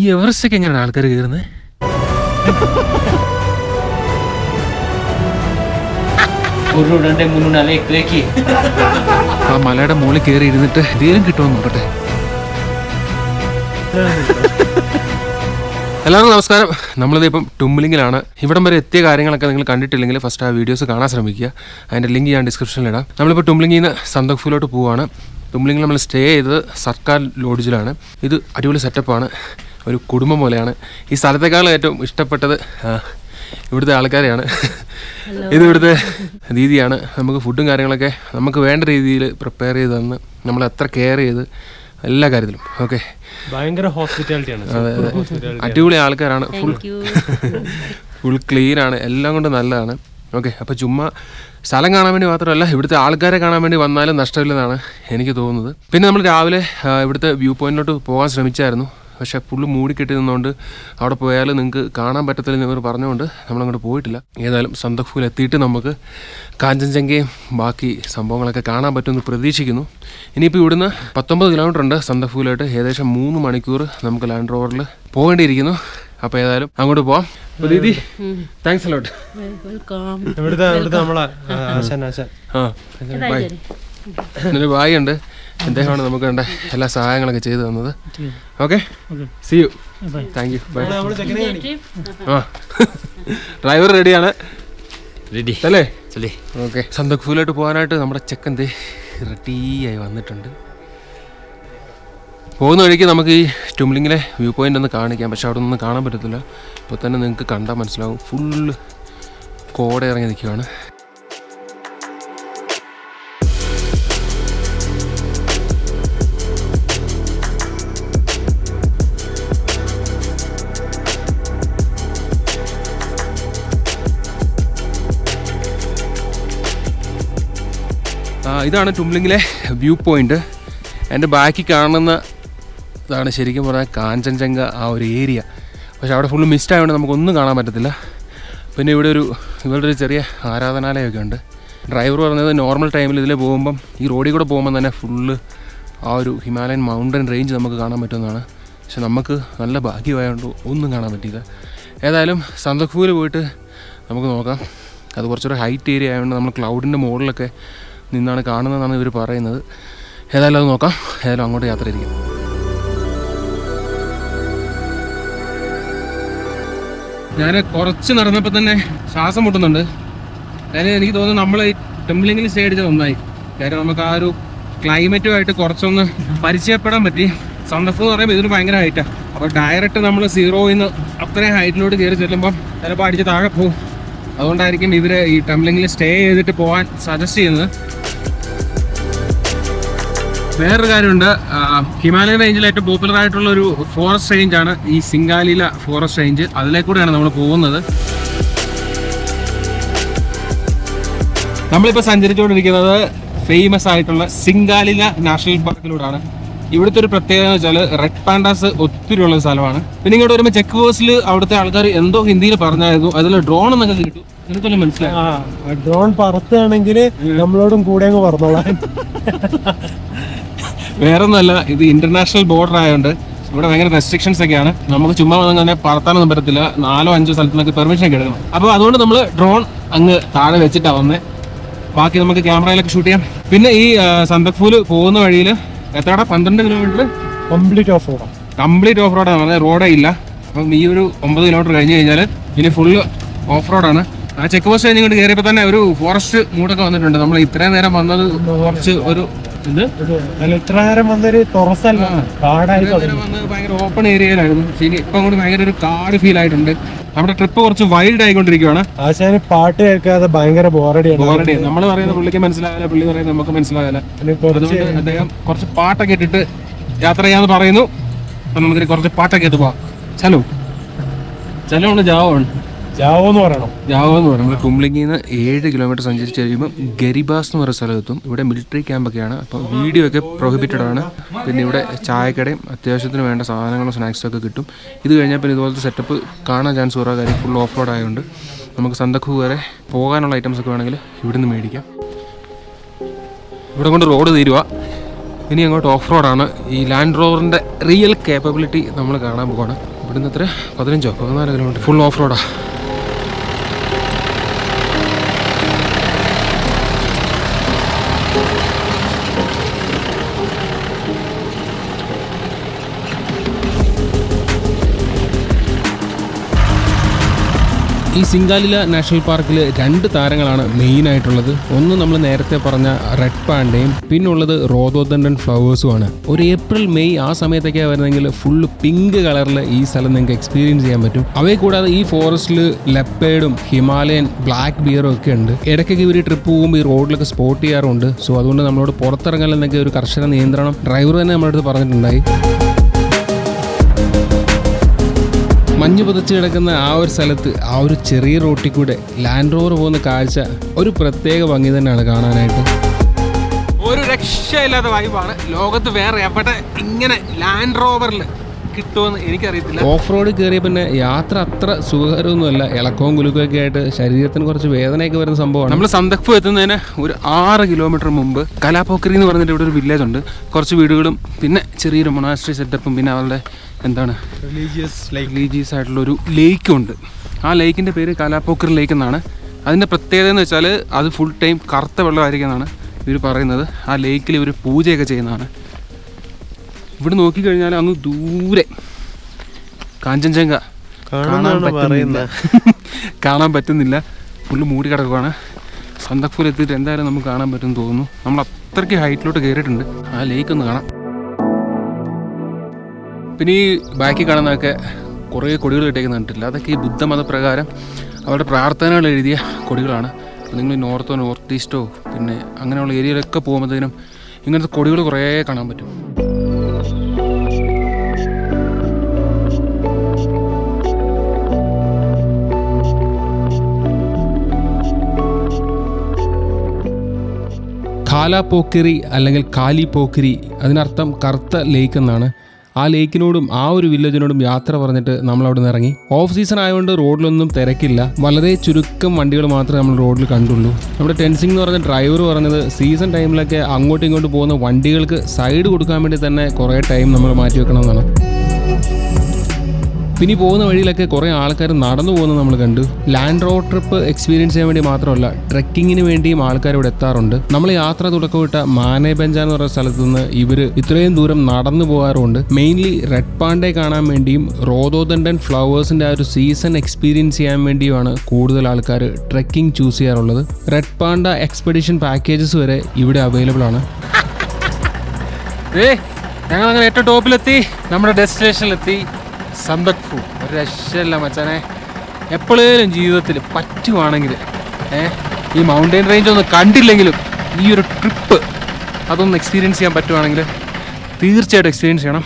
ഈ എവറസ്റ്റൊക്കെ എങ്ങനെയാണ് ആൾക്കാർ കയറുന്നത് ആ മലയുടെ മുകളിൽ കയറി ഇരുന്നിട്ട് എന്തെങ്കിലും കിട്ടുമെന്ന് നോക്കട്ടെ. എല്ലാവർക്കും നമസ്കാരം. നമ്മളിത് ഇപ്പം ടുംബ്ലിങ്ങിലാണ് ഇവിടം വരെ എത്തിയ കാര്യങ്ങളൊക്കെ നിങ്ങൾ കണ്ടിട്ടില്ലെങ്കിൽ ഫസ്റ്റ് ആ വീഡിയോസ് കാണാൻ ശ്രമിക്കുക. അതിന്റെ ലിങ്ക് ഞാൻ ഡിസ്ക്രിപ്ഷനിൽ ഇടാം. നമ്മളിപ്പോൾ ടുംബ്ലിങ്ങിൽ നിന്ന് സന്തക്ഫൂലോട്ട് പോവുകയാണ് ടുംബ്ലിങ്ങിൽ നമ്മൾ സ്റ്റേ ചെയ്തത് സർക്കാർ ലോഡ്ജിലാണ് ഇത് അടിപൊളി സെറ്റപ്പാണ് ഒരു കുടുംബം പോലെയാണ്. ഈ സ്ഥലത്തെക്കാൾ ഏറ്റവും ഇഷ്ടപ്പെട്ടത് ഇവിടുത്തെ ആൾക്കാരെയാണ്. ഇത് ഇവിടുത്തെ രീതിയാണ്. നമുക്ക് ഫുഡും കാര്യങ്ങളൊക്കെ നമുക്ക് വേണ്ട രീതിയിൽ പ്രിപ്പയർ ചെയ്ത് തന്ന് നമ്മൾ എത്ര കെയർ ചെയ്ത് എല്ലാ കാര്യത്തിലും. ഓക്കെ ഭയങ്കര ഹോസ്പിറ്റാലിറ്റിയാണ് അതെ അതെ. അടിപൊളി ആൾക്കാരാണ്. ഫുൾ ഫുൾ ക്ലീൻ ആണ്. എല്ലാം കൊണ്ട് നല്ലതാണ്. ഓക്കെ അപ്പോൾ ചുമ്മാ സ്ഥലം കാണാൻ വേണ്ടി മാത്രമല്ല ഇവിടുത്തെ ആൾക്കാരെ കാണാൻ വേണ്ടി വന്നാലും നഷ്ടമില്ലെന്നാണ് എനിക്ക് തോന്നുന്നത്. പിന്നെ നമ്മൾ രാവിലെ ഇവിടുത്തെ വ്യൂ പോയിന്റിലോട്ട് പോകാൻ ശ്രമിച്ചായിരുന്നു. പക്ഷേ ഫുള്ള് മൂടിക്കെട്ടി നിന്നുകൊണ്ട് അവിടെ പോയാൽ നിങ്ങൾക്ക് കാണാൻ പറ്റത്തില്ലെന്ന് ഇവർ പറഞ്ഞുകൊണ്ട് നമ്മളങ്ങോട്ട് പോയിട്ടില്ല. ഏതായാലും സന്തക്ഫൂൽ എത്തിയിട്ട് നമുക്ക് കാഞ്ചൻജംഗയും ബാക്കി സംഭവങ്ങളൊക്കെ കാണാൻ പറ്റുമെന്ന് പ്രതീക്ഷിക്കുന്നു. ഇനിയിപ്പോൾ ഇവിടുന്ന് പത്തൊമ്പത് കിലോമീറ്റർ ഉണ്ട് സന്തക്ഫൂലായിട്ട് ഏകദേശം മൂന്ന് മണിക്കൂർ നമുക്ക് ലാൻഡ് റോവറിൽ പോകേണ്ടിയിരിക്കുന്നു. അപ്പോൾ ഏതായാലും അങ്ങോട്ട് പോവാം. അപ്പോൾ ദീദി താങ്ക്സ് അലോട്ട് ഇവിടുത്തെ ഇവിടുത്തെ നമ്മളെ? ആശാൻ ആശാൻ. ആ. ബൈ ബായി ഉണ്ട്. അദ്ദേഹമാണ് നമുക്ക് വേണ്ട എല്ലാ സഹായങ്ങളൊക്കെ ചെയ്തു തന്നത്. Okay see you thank you bye. ആ. ഡ്രൈവർ റെഡിയാണ് റെഡി അല്ലേ? ഓക്കെ സന്തക്ഫൂലായിട്ട് പോകാനായിട്ട് നമ്മുടെ ചെക്കൻ ദേ റെഡിയായി വന്നിട്ടുണ്ട്. പോകുന്ന വഴിക്ക് നമുക്ക് ഈ ടുംലിങ്ങിലെ വ്യൂ പോയിന്റ് ഒന്ന് കാണിക്കാം. പക്ഷെ അവിടെ ഒന്നും കാണാൻ പറ്റത്തില്ല. ഇപ്പോൾ തന്നെ നിങ്ങൾക്ക് കണ്ടാൽ മനസ്സിലാവും. ഫുള്ള് കോട ഇറങ്ങി നിൽക്കുകയാണ്. ഇതാണ് ടുംലിങ്ങിലെ വ്യൂ പോയിന്റ്. എന്റെ ബാക്കി കാണുന്ന ഇതാണ് ശരിക്കും പറഞ്ഞാൽ കാഞ്ചൻജംഗ ആ ഒരു ഏരിയ. പക്ഷെ അവിടെ ഫുള്ള് മിസ്റ്റ് ആയതുകൊണ്ട് നമുക്കൊന്നും കാണാൻ പറ്റത്തില്ല. പിന്നെ ഇവിടെ ഒരു ഇവരുടെ ഒരു ചെറിയ ആരാധനാലയമൊക്കെ ഉണ്ട്. ഡ്രൈവർ പറഞ്ഞത് നോർമൽ ടൈമിൽ ഇതിൽ പോകുമ്പം ഈ റോഡിൽ കൂടെ പോകുമ്പോൾ തന്നെ ഫുള്ള് ആ ഒരു ഹിമാലയൻ മൗണ്ടൻ റേഞ്ച് നമുക്ക് കാണാൻ പറ്റുന്നതാണ്. പക്ഷെ നമുക്ക് നല്ല ഭാഗ്യമായതുകൊണ്ട് ഒന്നും കാണാൻ പറ്റിയില്ല. ഏതായാലും സന്തക്ഫൂൽ പോയിട്ട് നമുക്ക് നോക്കാം. അത് കുറച്ചൊരു ഹൈറ്റ് ഏരിയ ആയതുകൊണ്ട് നമ്മൾ ക്ലൗഡിന്റെ മുകളിലൊക്കെ നിന്നാണ് കാണുന്നതെന്നാണ് ഇവർ പറയുന്നത്. ഏതായാലും അത് നോക്കാം. ഏതായാലും അങ്ങോട്ട് യാത്ര ഇരിക്കും ഞാൻ കുറച്ച് നടന്നപ്പോൾ തന്നെ ശ്വാസം മുട്ടുന്നുണ്ട്. അതായത് എനിക്ക് തോന്നുന്നു നമ്മൾ ഈ ടെമ്പിളിങ്ങിൽ സ്റ്റേ അടിച്ചത് നന്നായി. കാര്യം നമുക്ക് ആ ഒരു ക്ലൈമറ്റുമായിട്ട് കുറച്ചൊന്ന് പരിചയപ്പെടാൻ പറ്റി. സന്ദർഭം എന്ന് പറയുമ്പോൾ ഇതിന് ഭയങ്കര ഹൈറ്റാണ് അപ്പോൾ ഡയറക്റ്റ് നമ്മൾ സീറോയിൽ നിന്ന് അത്രയും ഹൈറ്റിലോട്ട് കയറി ചെല്ലുമ്പോൾ ചിലപ്പോൾ അടിച്ച് താഴെ പോകും. അതുകൊണ്ടായിരിക്കും ഇവർ ഈ ടെമ്പിളിങ്ങിൽ സ്റ്റേ ചെയ്തിട്ട് പോകാൻ സജസ്റ്റ് ചെയ്യുന്നത്. വേറൊരു കാര്യമുണ്ട് ഹിമാലയൻ റേഞ്ചിൽ ഏറ്റവും പോപ്പുലർ ആയിട്ടുള്ള ഒരു ഫോറസ്റ്റ് റേഞ്ച് ആണ് ഈ സിംഗാലില ഫോറസ്റ്റ് റേഞ്ച് അതിലേക്കൂടെയാണ് നമ്മൾ പോകുന്നത് നമ്മളിപ്പോൾ സഞ്ചരിച്ചുകൊണ്ടിരിക്കുന്നത് ഫേമസ് ആയിട്ടുള്ള സിംഗാലില നാഷണൽ പാർക്കിലൂടെയാണ് ഇവിടുത്തെ ഒരു പ്രത്യേകത എന്ന് വെച്ചാൽ റെഡ് പാൻഡാസ് ഒത്തിരി ഉള്ള സ്ഥലമാണ് പിന്നെ ഇങ്ങോട്ട് വരുമ്പോൾ ചെക്ക് പോസ്റ്റിൽ അവിടുത്തെ ആൾക്കാർ എന്തോ ഹിന്ദിയിൽ പറഞ്ഞായിരുന്നു അതിൽ ഡ്രോൺ എന്നൊക്കെ കിട്ടും മനസ്സിലായി ഡ്രോൺ പറത്തുകയാണെങ്കിൽ നമ്മളോടും കൂടെ അങ്ങ് പറഞ്ഞോളാം വേറൊന്നുമല്ല ഇത് ഇന്റർനാഷണൽ ബോർഡർ ആയതുകൊണ്ട് ഇവിടെ ഭയങ്കര റെസ്ട്രിക്ഷൻസ് ഒക്കെയാണ്. നമുക്ക് ചുമ്മാ വന്നു അങ്ങനെ പറത്താനൊന്നും പറ്റത്തില്ല. നാലോ അഞ്ചോ സ്ഥലത്ത് നിന്നൊക്കെ പെർമിഷൻ ഒക്കെ എടുക്കണം. അപ്പോൾ അതുകൊണ്ട് നമ്മൾ ഡ്രോൺ അങ്ങ് താഴെ വെച്ചിട്ടാണ് വന്നത് ബാക്കി നമുക്ക് ക്യാമറയിലൊക്കെ ഷൂട്ട് ചെയ്യാം. പിന്നെ ഈ സന്തക്ഫൂൽ പോകുന്ന വഴിയിൽ എത്രടാ? പന്ത്രണ്ട് കിലോമീറ്റർ കംപ്ലീറ്റ് ഓഫ് റോഡാണ് കംപ്ലീറ്റ് ഓഫ് റോഡാണ് പറഞ്ഞത് റോഡേ ഇല്ല. അപ്പം ഈ ഒരു ഒമ്പത് കിലോമീറ്റർ കഴിഞ്ഞ് കഴിഞ്ഞാൽ ഇനി ഫുള്ള് ഓഫ് റോഡാണ് ആ ചെക്ക് പോസ്റ്റ് കഴിഞ്ഞ് ഇങ്ങോട്ട് കയറിയപ്പോൾ തന്നെ ഒരു ഫോറസ്റ്റ് മൂടൊക്കെ വന്നിട്ടുണ്ട്. നമ്മൾ ഇത്രയും നേരം വന്നത് കുറച്ച് ഒരു ഇത് അല്ല ഇത്ര നേരം വന്നൊരു തുറസല്ല കാടായി ഭയങ്കര ഓപ്പൺ ഏരിയയിലായിരുന്നു ശരി ഇപ്പൊ കൂടി ഭയങ്കര ഒരു കാട് ഫീൽ ആയിട്ടുണ്ട്. നമ്മുടെ ട്രിപ്പ് കുറച്ച് വൈൽഡ് ആയിക്കൊണ്ടിരിക്കുകയാണ് ആശാന് പാട്ട് കേൾക്കാതെ ഭയങ്കര ബോറടിയാണ്. ബോറടി നമ്മൾ പറയുന്ന പുള്ളിക്ക് മനസ്സിലാവില്ല പുള്ളി പറയുന്നത് നമുക്ക് മനസ്സിലാവില്ല. അതുകൊണ്ട് അദ്ദേഹം കുറച്ച് പാട്ടൊക്കെ ഇട്ടിട്ട് യാത്ര ചെയ്യാന്ന് പറയുന്നു. അപ്പൊ നമുക്ക് കുറച്ച് പാട്ടൊക്കെ ഇട്ട് പോവാം. ചലോ. ചലോ ഉണ്ട് ജാവോ ഉണ്ട് ജാവോ എന്ന് പറയണം. ജാവോ എന്ന് പറയുന്നത് കുംബ്ലിങ്ങിൽ നിന്ന് ഏഴ് കിലോമീറ്റർ സഞ്ചരിച്ച് കഴിയുമ്പോൾ ഗരിബാസ് എന്ന് പറയുന്ന സ്ഥലത്തെത്തും. ഇവിടെ മിലിറ്ററി ക്യാമ്പൊക്കെയാണ് അപ്പോൾ വീഡിയോ ഒക്കെ പ്രൊഹിബിറ്റഡ് ആണ്. പിന്നെ ഇവിടെ ചായക്കടയും അത്യാവശ്യത്തിന് വേണ്ട സാധനങ്ങളും സ്നാക്സും ഒക്കെ കിട്ടും. ഇത് കഴിഞ്ഞാൽ പിന്നെ ഇതുപോലത്തെ സെറ്റപ്പ് കാണാൻ ചാൻസ് കുറേ കാര്യം ഫുൾ ഓഫ് റോഡ് ആയതുകൊണ്ട് നമുക്ക് സന്തക്കു വരെ പോകാനുള്ള ഐറ്റംസ് ഒക്കെ വേണമെങ്കിൽ ഇവിടെ നിന്ന് മേടിക്കാം. ഇവിടെ കൊണ്ട് റോഡ് തീരുക ഇനി അങ്ങോട്ട് ഓഫ് റോഡാണ് ഈ ലാൻഡ് റോവറിന്റെ റിയൽ കേപ്പബിലിറ്റി നമ്മൾ കാണാൻ പോവാണ്. ഇവിടുന്ന് എത്ര? പതിനഞ്ചോ? പതിനാല് കിലോമീറ്റർ ഫുൾ ഓഫ് റോഡാണ് ഈ സിംഗാലില നാഷണൽ പാർക്കിൽ രണ്ട് താരങ്ങളാണ് മെയിൻ ആയിട്ടുള്ളത് ഒന്ന് നമ്മൾ നേരത്തെ പറഞ്ഞ റെഡ് പാൻഡയും പിന്നുള്ളത് റോദോദണ്ടൻ ഫ്ലവേഴ്സുമാണ്. ഒരു ഏപ്രിൽ മെയ് ആ സമയത്തൊക്കെ വരുന്നെങ്കിൽ ഫുള്ള് പിങ്ക് കളറിൽ ഈ സ്ഥലം നിങ്ങൾക്ക് എക്സ്പീരിയൻസ് ചെയ്യാൻ പറ്റും. അവയെ കൂടാതെ ഈ ഫോറസ്റ്റിൽ ലെപ്പേഡും ഹിമാലയൻ ബ്ലാക്ക് ബിയറും ഒക്കെ ഉണ്ട്. ഇടയ്ക്കൊക്കെ ഇവർ ട്രിപ്പ് പോകുമ്പോൾ ഈ റോഡിലൊക്കെ സ്പോട്ട് ചെയ്യാറുണ്ട്. സോ അതുകൊണ്ട് നമ്മളോട് പുറത്തിറങ്ങാൻ എന്നൊക്കെ ഒരു കർശന നിയന്ത്രണം ഡ്രൈവർ തന്നെ നമ്മുടെ അടുത്ത് പറഞ്ഞിട്ടുണ്ടായി. മഞ്ഞ് പുതച്ച് കിടക്കുന്ന ആ ഒരു സ്ഥലത്ത് ആ ഒരു ചെറിയ റോട്ടിൽ കൂടെ ലാൻഡ് റോവർ പോകുന്ന കാഴ്ച ഒരു പ്രത്യേക ഭംഗി തന്നെയാണ് കാണാനായിട്ട്. ഒരു രക്ഷയില്ലാത്ത വൈബാണ് ലോകത്ത് വേറെ എവിടെ ഇങ്ങനെ ലാൻഡ് റോവറിൽ കിട്ടുമെന്ന് എനിക്കറിയത്തില്ല. ഓഫ് റോഡ് കയറിയ പിന്നെ യാത്ര അത്ര സുഖകരമൊന്നുമല്ല. ഇളക്കവും കുലുക്കവും ഒക്കെ ആയിട്ട് ശരീരത്തിന് കുറച്ച് വേദനയൊക്കെ വരുന്ന സംഭവമാണ്. നമ്മൾ സന്തക്പു എത്തുന്നതിന് ഒരു ആറ് കിലോമീറ്റർ മുമ്പ് കലാപോക്കരി എന്ന് പറഞ്ഞിട്ട് ഇവിടെ ഒരു വില്ലേജ് ഉണ്ട്. കുറച്ച് വീടുകളും പിന്നെ ചെറിയൊരു മൊണാസ്ട്രി സെറ്റപ്പും പിന്നെ അവരുടെ എന്താണ് റിലീജിയസ് ലൈക്ക് റിലീജിയസ് ആയിട്ടുള്ള ഒരു ലേക്കും ഉണ്ട്. ആ ലേക്കിന്റെ പേര് കലാപോക്കരി ലേക്ക് എന്നാണ്. അതിന്റെ പ്രത്യേകത എന്ന് വെച്ചാൽ അത് ഫുൾ ടൈം കറുത്ത വെള്ളമായിരിക്കും എന്നാണ് ഇവർ പറയുന്നത്. ആ ലേക്കിൽ ഇവർ പൂജയൊക്കെ ചെയ്യുന്നതാണ്. ഇവിടെ നോക്കിക്കഴിഞ്ഞാൽ അങ്ങ് ദൂരെ. കാഞ്ചൻജംഗ. കാണാൻ പറ്റുന്നില്ല. കാണാൻ പറ്റുന്നില്ല. ഫുള്ള് മൂടി കിടക്കുവാണ്. സന്തക്പൂർ എത്തിയിട്ട് എന്തായാലും നമുക്ക് കാണാൻ പറ്റുമെന്ന് തോന്നുന്നു. നമ്മൾ അത്രയ്ക്ക് ഹൈറ്റിലോട്ട് കയറിയിട്ടുണ്ട്. ആ ലേക്ക് ഒന്ന് കാണാം. പിന്നെ ഈ ബാക്കി കാണുന്നതൊക്കെ കുറേ കൊടികൾ ഇട്ടേക്കുന്ന കണ്ടിട്ടില്ല. അതൊക്കെ ഈ ബുദ്ധമതപ്രകാരം അവരുടെ പ്രാർത്ഥനകൾ എഴുതിയ കൊടികളാണ്. അപ്പോൾ നിങ്ങൾ നോർത്തോ നോർത്ത് ഈസ്റ്റോ പിന്നെ അങ്ങനെയുള്ള ഏരിയയിലൊക്കെ പോകുമ്പോഴത്തേനും ഇങ്ങനത്തെ കൊടികൾ കുറേ കാണാൻ പറ്റും. കാലാപോക്കിരി അല്ലെങ്കിൽ കാലി പോക്കിരി അതിനർത്ഥം കറുത്ത ലേക്ക് എന്നാണ്. ആ ലേക്കിനോടും ആ ഒരു വില്ലേജിനോടും യാത്ര പറഞ്ഞിട്ട് നമ്മൾ അവിടെ നിന്ന് ഇറങ്ങി. ഓഫ് സീസൺ ആയതുകൊണ്ട് റോഡിലൊന്നും തിരക്കില്ല. വളരെ ചുരുക്കം വണ്ടികൾ മാത്രമേ നമ്മൾ റോഡിൽ കണ്ടുള്ളൂ. നമ്മുടെ ടെൻസിംഗ് എന്ന് പറഞ്ഞ ഡ്രൈവർ പറഞ്ഞത് സീസൺ ടൈമിലൊക്കെ അങ്ങോട്ടും ഇങ്ങോട്ടും പോകുന്ന വണ്ടികൾക്ക് സൈഡ് കൊടുക്കാൻ വേണ്ടി തന്നെ കുറേ ടൈം നമ്മൾ മാറ്റി വെക്കണമെന്നാണ്. പിന്നെ പോകുന്ന വഴിയിലൊക്കെ കുറേ ആൾക്കാർ നടന്നു പോകുന്നത് നമ്മൾ കണ്ടു. ലാൻഡ് റോഡ് ട്രിപ്പ് എക്സ്പീരിയൻസ് ചെയ്യാൻ വേണ്ടി മാത്രമല്ല ട്രെക്കിങ്ങിന് വേണ്ടിയും ആൾക്കാർ ഇവിടെ എത്താറുണ്ട്. നമ്മൾ യാത്ര തുടക്കമിട്ട മാനേബഞ്ച എന്ന് പറയുന്ന സ്ഥലത്ത് നിന്ന് ഇവർ ഇത്രയും ദൂരം നടന്നു പോകാറുണ്ട്. മെയിൻലി റെഡ് പാണ്ഡെ കാണാൻ വേണ്ടിയും റോദോദണ്ടൻ ഫ്ലവേഴ്സിന്റെ ആ ഒരു സീസൺ എക്സ്പീരിയൻസ് ചെയ്യാൻ വേണ്ടിയുമാണ് കൂടുതൽ ആൾക്കാർ ട്രെക്കിംഗ് ചൂസ് ചെയ്യാറുള്ളത്. റെഡ് പാണ്ട എക്സ്പെഡിഷൻ പാക്കേജസ് വരെ ഇവിടെ അവൈലബിൾ ആണ്. ഞങ്ങൾ അങ്ങനെ ഏറ്റവും ടോപ്പിലെത്തി നമ്മുടെ ഡെസ്റ്റിനേഷനിലെത്തി സമ്പത്പൂ ഒരു രക്ഷയില്ല മച്ചാനെ. എപ്പോഴേലും ജീവിതത്തിൽ പറ്റുവാണെങ്കിൽ ഏഹ് ഈ മൗണ്ടൈൻ റേഞ്ച് ഒന്നും കണ്ടില്ലെങ്കിലും ഈ ഒരു ട്രിപ്പ് അതൊന്ന് എക്സ്പീരിയൻസ് ചെയ്യാൻ പറ്റുവാണെങ്കിൽ തീർച്ചയായിട്ടും എക്സ്പീരിയൻസ് ചെയ്യണം.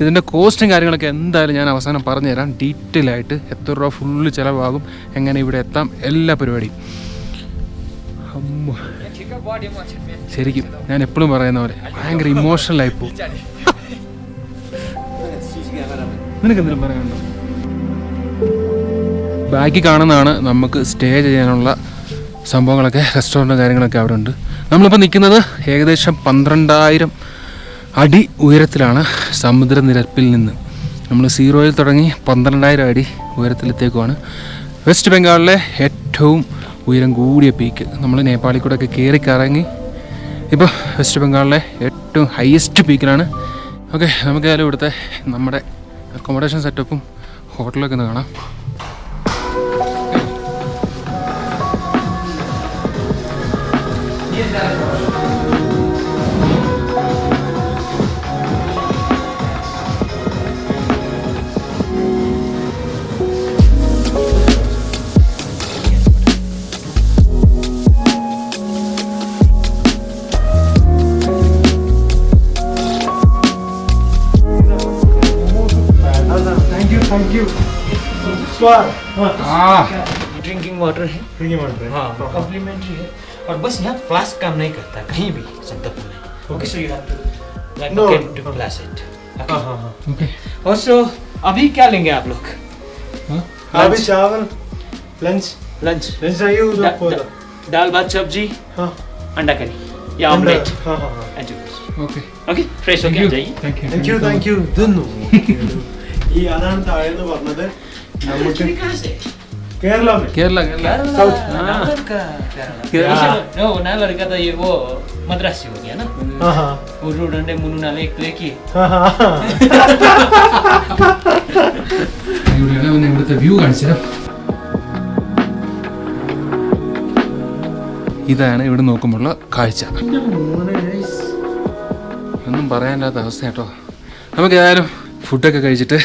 ഇതിന്റെ കോസ്റ്റും കാര്യങ്ങളൊക്കെ എന്തായാലും ഞാൻ അവസാനം പറഞ്ഞുതരാം. ഡീറ്റെയിൽ ആയിട്ട് എത്ര രൂപ ഫുള്ള് ചിലവാകും എങ്ങനെ ഇവിടെ എത്താം എല്ലാ പരിപാടിയും. ശരിക്കും ഞാൻ എപ്പോഴും പറയുന്ന പോലെ ഭയങ്കര ഇമോഷണൽ ആയി പോകും. നിനക്ക് എന്തെങ്കിലും പറയാനുണ്ടോ? ബാക്കി കാണുന്നതാണ് നമുക്ക് സ്റ്റേ ചെയ്യാനുള്ള സംഭവങ്ങളൊക്കെ റെസ്റ്റോറന്റും കാര്യങ്ങളൊക്കെ അവിടെ ഉണ്ട് നമ്മളിപ്പോൾ നിൽക്കുന്നത് ഏകദേശം പന്ത്രണ്ടായിരം അടി ഉയരത്തിലാണ് സമുദ്രനിരപ്പിൽ നിന്ന്. നമ്മൾ സീറോയിൽ തുടങ്ങി പന്ത്രണ്ടായിരം അടി ഉയരത്തിലെത്തേക്കുമാണ് വെസ്റ്റ് ബംഗാളിലെ ഏറ്റവും ഉയരം കൂടിയ പീക്ക് നമ്മൾ നേപ്പാളിൽ കൂടെ ഒക്കെ കയറി കറങ്ങി. ഇപ്പോൾ വെസ്റ്റ് ബംഗാളിലെ ഏറ്റവും ഹയസ്റ്റ് പീക്കിലാണ് ഓക്കെ നമുക്കേതായാലും ഇവിടുത്തെ നമ്മുടെ അക്കോമഡേഷൻ സെറ്റപ്പും ഹോട്ടലൊക്കെ ഒന്ന് കാണാം. Thank thank you drinking water है। ड्रिंकिंग वाटर है। हाँ। कॉम्प्लीमेंट्री है। और बस यहाँ फ्लास्क काम नहीं करता कहीं भी संतप में okay so you have to like you can to flash it हाँ हाँ ओके और सो अभी क्या लेंगे आप लोग? अभी चावल लंच लंच लंच चाहिए उधर दाल भात सब्ज़ी हाँ। अंडा करी या ऑमलेट हाँ हाँ हाँ। ओके ओके फ्रेश होके जाइए। Thank you thank you thank you दोनों ഈ അതാണ് താഴെ എന്ന് പറഞ്ഞത്. നമുക്ക് കേരള. കേരള സൗത്ത് വ്യൂ ഇതാണ് ഇവിടെ നോക്കുമ്പോൾ കാഴ്ച. ഒന്നും പറയാനില്ലാത്ത അവസ്ഥ കേട്ടോ നമുക്ക് ഏതായാലും ഫുഡൊക്കെ കഴിച്ചിട്ട്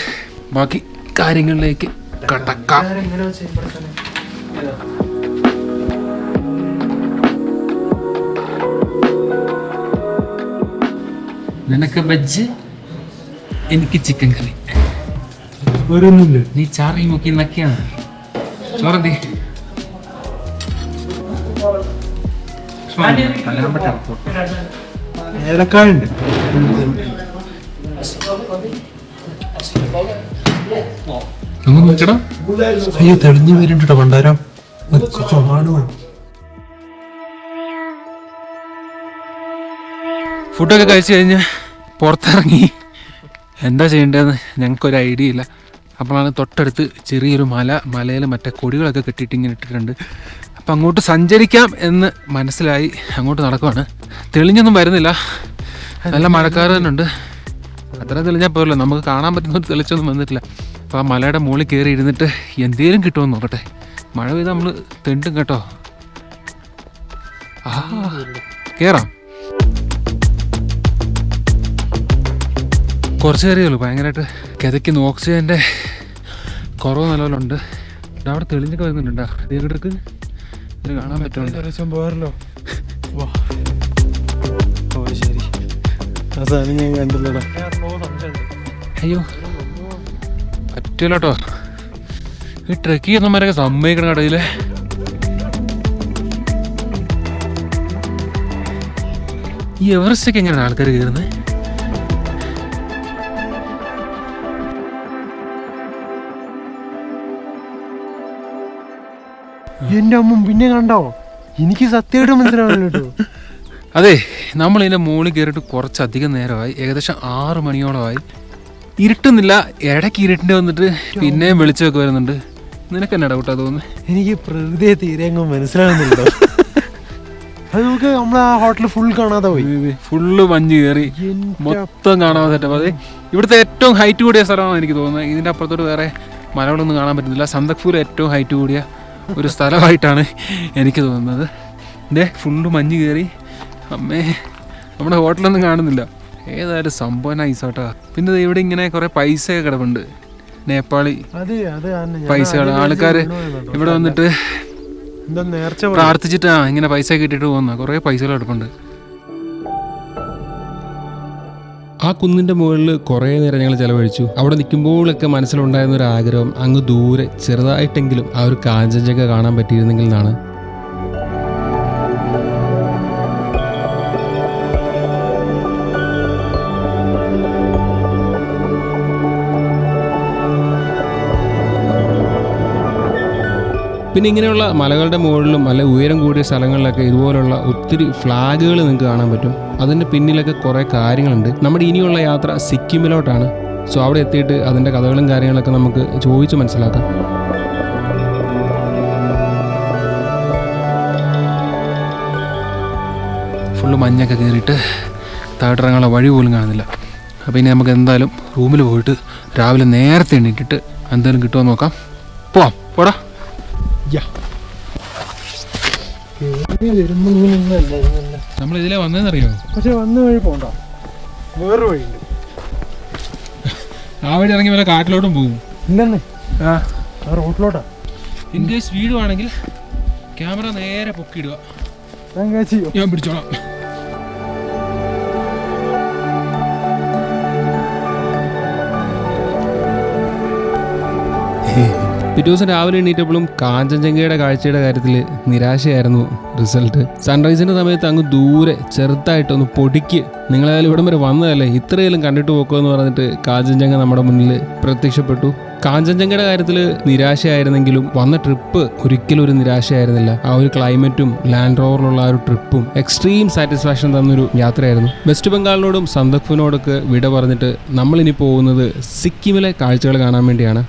ബാക്കി കാര്യങ്ങളിലേക്ക് കടക്കാം. നിനക്ക് വെജ് എനിക്ക് ചിക്കൻ കറി വരുന്നില്ല നീ ചാറി നോക്കി നക്കിയാണ്. ചോറന്തി ഏലക്കായ ഉണ്ട്. ഒന്ന് നോക്കടാ അയ്യോ തെളിഞ്ഞു വരുന്നുണ്ടോ പണ്ടാരം കാണുമോ ഫുഡൊക്കെ കഴിച്ചു കഴിഞ്ഞ് പുറത്തിറങ്ങി. എന്താ ചെയ്യേണ്ടതെന്ന് ഞങ്ങൾക്കൊരു ഐഡിയ ഇല്ല. അപ്പോഴാണ് തൊട്ടടുത്ത് ചെറിയൊരു മല മലയിൽ മറ്റേ കൊടികളൊക്കെ കെട്ടിയിട്ട് ഇങ്ങനെ ഇട്ടിട്ടുണ്ട്. അപ്പം അങ്ങോട്ട് സഞ്ചരിക്കാം എന്ന് മനസ്സിലായി അങ്ങോട്ട് നടക്കുവാണ്. തെളിഞ്ഞൊന്നും വരുന്നില്ല. നല്ല മഴക്കാറ് തന്നെ ഉണ്ട്. അത്ര തെളിഞ്ഞാൽ പോരല്ലോ. നമുക്ക് കാണാൻ പറ്റുന്ന തെളിച്ചൊന്നും വന്നിട്ടില്ല. അപ്പോൾ ആ മലയുടെ മുകളിൽ കയറി ഇരുന്നിട്ട് എന്തേലും കിട്ടുമെന്ന് നോക്കട്ടെ. മഴ പെയ്ത് നമ്മൾ തെണ്ടും കേട്ടോ. ആ കയറാം കുറച്ച് കയറിയുള്ളൂ ഭയങ്കരമായിട്ട് കിതയ്ക്കുന്ന. ഓക്സിജന്റെ കുറവ് നല്ലോണ്ട് അവിടെ തെളിഞ്ഞൊക്കെ വരുന്നുണ്ടാകിടക്ക് ഇത് കാണാൻ പറ്റുന്നുണ്ട്. ഓ ശരി. അതാണ് ഞാൻ കണ്ടില്ലടാ. അയ്യോ. പറ്റില്ല കേട്ടോ ഈ ട്രക്ക് ചെയ്യുന്നവരൊക്കെ സമ്മതിക്കണം കടയിൽ. ഈ എവറസ്റ്റൊക്കെ എങ്ങനെയാണ് ആൾക്കാർ കയറുന്നത് എന്റെ അമ്മ പിന്നെ കണ്ടോ? എനിക്ക് സത്യമായിട്ട് മനസ്സിലാവില്ല അതെ നമ്മൾ ഇതിന്റെ മുകളിൽ കയറിയിട്ട് കുറച്ചധികം നേരമായി. ഏകദേശം ആറ് മണിയോളമായി. ഇരുട്ടുന്നില്ല. ഇടയ്ക്ക് ഇരുട്ടിന്റെ വന്നിട്ട് പിന്നെയും വെളിച്ചമൊക്കെ വരുന്നുണ്ട്. നിനക്ക് എന്നാ ഡൗട്ടാ തോന്നുന്നത് എനിക്ക് പ്രകൃതിയെ തീരെ അങ്ങ് മനസ്സിലാകുന്നുണ്ടോ അത് നമുക്ക് നമ്മളെ ആ ഹോട്ടൽ ഫുൾ കാണാതെ പോയി. ഫുള്ള് മഞ്ഞ് കയറി. മൊത്തം കാണാൻ സെറ്റപ്പ് അതെ ഇവിടുത്തെ ഏറ്റവും ഹൈറ്റ് കൂടിയ സ്ഥലമാണ് എനിക്ക് തോന്നുന്നത് ഇതിന്റെ അപ്പുറത്തോട്ട് വേറെ മലകളൊന്നും കാണാൻ പറ്റുന്നില്ല. സന്തക്പൂർ ഏറ്റവും ഹൈറ്റ് കൂടിയ ഒരു സ്ഥലമായിട്ടാണ് എനിക്ക് തോന്നുന്നത്. ഇതേ ഫുള്ള് മഞ്ഞ് കയറി. അമ്മേ നമ്മുടെ ഹോട്ടലൊന്നും കാണുന്നില്ല. ഏതായാലും സംഭവം നൈസോട്ടാ പിന്നെ ദേ ഇവിടെ ഇങ്ങനെ കുറേ പൈസയൊക്കെ കിടപ്പുണ്ട്. നേപ്പാളി പൈസകൾ ആൾക്കാർ പോയെന്നാ. ഇവിടെ വന്നിട്ട് പ്രാർത്ഥിച്ചിട്ടാ. ഇങ്ങനെ പൈസ കിട്ടിട്ട് പോകുന്ന. കുറേ പൈസകൾ കിടപ്പുണ്ട്. ആ കുന്നിന്റെ മുകളിൽ കുറേ നേരം ഞങ്ങൾ ചിലവഴിച്ചു. അവിടെ നിൽക്കുമ്പോഴൊക്കെ മനസ്സിലുണ്ടായിരുന്ന ഒരു ആഗ്രഹം അങ്ങ് ദൂരെ ചെറുതായിട്ടെങ്കിലും ആ ഒരു കാഞ്ചൻജംഗ കാണാൻ പറ്റിയിരുന്നെങ്കിൽ എന്നാണ് പിന്നെ ഇങ്ങനെയുള്ള മലകളുടെ മുകളിലും അല്ലെ ഉയരം കൂടിയ സ്ഥലങ്ങളിലൊക്കെ ഇതുപോലുള്ള ഒത്തിരി ഫ്ലാഗുകൾ നിങ്ങൾക്ക് കാണാൻ പറ്റും. അതിന്റെ പിന്നിലൊക്കെ കുറേ കാര്യങ്ങളുണ്ട്. നമ്മുടെ ഇനിയുള്ള യാത്ര സിക്കിമിലോട്ടാണ്. സോ അവിടെ എത്തിയിട്ട് അതിന്റെ കഥകളും കാര്യങ്ങളൊക്കെ നമുക്ക് ചോദിച്ച് മനസ്സിലാക്കാം. ഫുള്ള് മഞ്ഞൊക്കെ കയറിയിട്ട് താഴോട്ടിറങ്ങാനുള്ള വഴി പോലും കാണുന്നില്ല. അപ്പോൾ ഇനി നമുക്ക് എന്തായാലും റൂമിൽ പോയിട്ട് രാവിലെ നേരത്തെ എണീറ്റിട്ട് എന്തായാലും കിട്ടുമോ നോക്കാം. പോവാം. പോടാ. നമ്മൾ ഇതിലെ വന്നതെന്നറിയോ? പക്ഷെ വന്ന വഴി പോണ്ട. വേറൊരു വഴിയുണ്ട്. ആ വഴി ഇറങ്ങി വല്ല കാട്ടിലോട്ടും പോകും ഇല്ലെന്നേ. ആ. റോട്ടിലോട്ടാ. ഇൻ കേസ് വീടുവാണെങ്കിൽ ക്യാമറ നേരെ പൊക്കിയിടുക. ഞാൻ പിടിച്ചോളാം ഞാൻ പിടിച്ചോളാം. പിറ്റേ ദിവസം രാവിലെ എണീറ്റപ്പോഴും കാഞ്ചൻജംഗയുടെ കാഴ്ചയുടെ കാര്യത്തിൽ നിരാശയായിരുന്നു റിസൾട്ട്. സൺറൈസിന്റെ സമയത്ത് അങ്ങ് ദൂരെ ചെറുതായിട്ടൊന്ന് പൊടിക്ക്. നിങ്ങളായാലും ഇവിടം വരെ വന്നതല്ലേ? ഇത്രയെല്ലാം കണ്ടിട്ട് പോക്കോ എന്ന് പറഞ്ഞിട്ട് കാഞ്ചൻജംഗ നമ്മുടെ മുന്നിൽ പ്രത്യക്ഷപ്പെട്ടു. കാഞ്ചൻജംഗയുടെ കാര്യത്തിൽ നിരാശയായിരുന്നെങ്കിലും വന്ന ട്രിപ്പ് ഒരിക്കലും ഒരു നിരാശയായിരുന്നില്ല. ആ ഒരു ക്ലൈമറ്റും ലാൻഡ് റോവറിലുള്ള ആ ഒരു ട്രിപ്പും എക്സ്ട്രീം സാറ്റിസ്ഫാക്ഷൻ തന്നൊരു യാത്രയായിരുന്നു. വെസ്റ്റ് ബംഗാളിനോടും സന്തക്ഫിനോടൊക്കെ വിട പറഞ്ഞിട്ട് നമ്മളിനി പോകുന്നത് സിക്കിമിലെ കാഴ്ചകൾ കാണാൻ വേണ്ടിയാണ്.